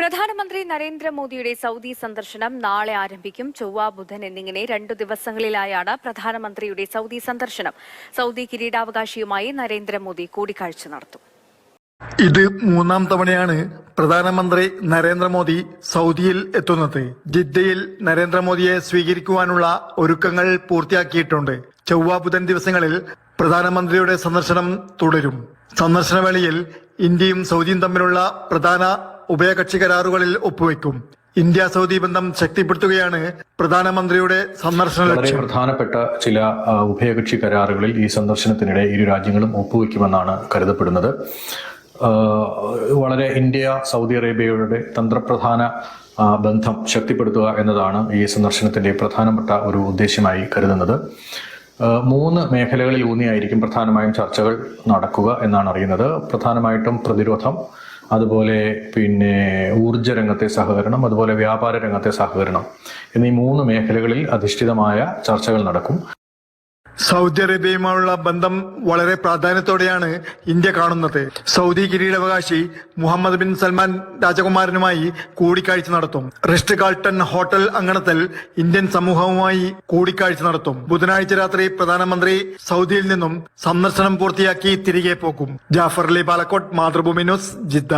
പ്രധാനമന്ത്രി നരേന്ദ്രമോദിയുടെ സൗദി സന്ദർശനം നാളെ ആരംഭിക്കും. ചൊവ്വ ബുധൻ എന്നിങ്ങനെ രണ്ടു ദിവസങ്ങളിലായാണ് പ്രധാനമന്ത്രിയുടെ സൗദി സന്ദർശനം. സൗദി കിരീടാവകാശിയുമായി നരേന്ദ്രമോദി കൂടിക്കാഴ്ച നടത്തും. ഇത് മൂന്നാം തവണയാണ് പ്രധാനമന്ത്രി നരേന്ദ്രമോദി സൗദിയിൽ എത്തുന്നത്. ജിദ്ദയിൽ നരേന്ദ്രമോദിയെ സ്വീകരിക്കുവാനുള്ള ഒരുക്കങ്ങൾ പൂർത്തിയാക്കിയിട്ടുണ്ട്. ചൊവ്വ ബുധൻ ദിവസങ്ങളിൽ പ്രധാനമന്ത്രിയുടെ സന്ദർശനം തുടരും. സന്ദർശനവേളയിൽ ഇന്ത്യയും സൗദിയും തമ്മിലുള്ള പ്രധാന ഉഭയകക്ഷി കരാറുകളിൽ ഒപ്പുവെക്കും. ഇന്ത്യ സൗദി ബന്ധം ശക്തിപ്പെടുത്തുകയാണ് പ്രധാനമന്ത്രിയുടെ സന്ദർശന വളരെ പ്രധാനപ്പെട്ട ചില ഉഭയകക്ഷി കരാറുകളിൽ ഈ സന്ദർശനത്തിനിടെ ഇരു രാജ്യങ്ങളും ഒപ്പുവെക്കുമെന്നാണ് കരുതപ്പെടുന്നത്. വളരെ ഇന്ത്യ സൗദി അറേബ്യയുടെ തന്ത്രപ്രധാന ബന്ധം ശക്തിപ്പെടുത്തുക എന്നതാണ് ഈ സന്ദർശനത്തിന്റെ പ്രധാനപ്പെട്ട ഒരു ഉദ്ദേശ്യമായി കരുതുന്നത്. മൂന്ന് മേഖലകളിൽ ഊന്നിയായിരിക്കും പ്രധാനമായും ചർച്ചകൾ നടക്കുക എന്നാണ് അറിയുന്നത്. പ്രധാനമായിട്ടും പ്രതിരോധം അതുപോലെ പിന്നെ ഊർജ രംഗത്തെ സഹകരണം അതുപോലെ വ്യാപാര രംഗത്തെ സഹകരണം എന്നീ മൂന്ന് മേഖലകളിൽ അധിഷ്ഠിതമായ ചർച്ചകൾ നടക്കും. സൗദി അറേബ്യയുമായുള്ള ബന്ധം വളരെ പ്രാധാന്യത്തോടെയാണ് ഇന്ത്യ കാണുന്നത്. സൗദി കിരീടാവകാശി മുഹമ്മദ് ബിൻ സൽമാൻ രാജകുമാരനുമായി കൂടിക്കാഴ്ച നടത്തും. റിസ്റ്റ് കാൾട്ടൺ ഹോട്ടൽ അങ്കണത്തിൽ ഇന്ത്യൻ സമൂഹവുമായി കൂടിക്കാഴ്ച നടത്തും. ബുധനാഴ്ച രാത്രി പ്രധാനമന്ത്രി സൗദിയിൽ നിന്നും സന്ദർശനം പൂർത്തിയാക്കി തിരികെ പോകും ജാഫർ അലി പാലക്കോട്ട് മാതൃഭൂമി ന്യൂസ് ജിദ്ദ.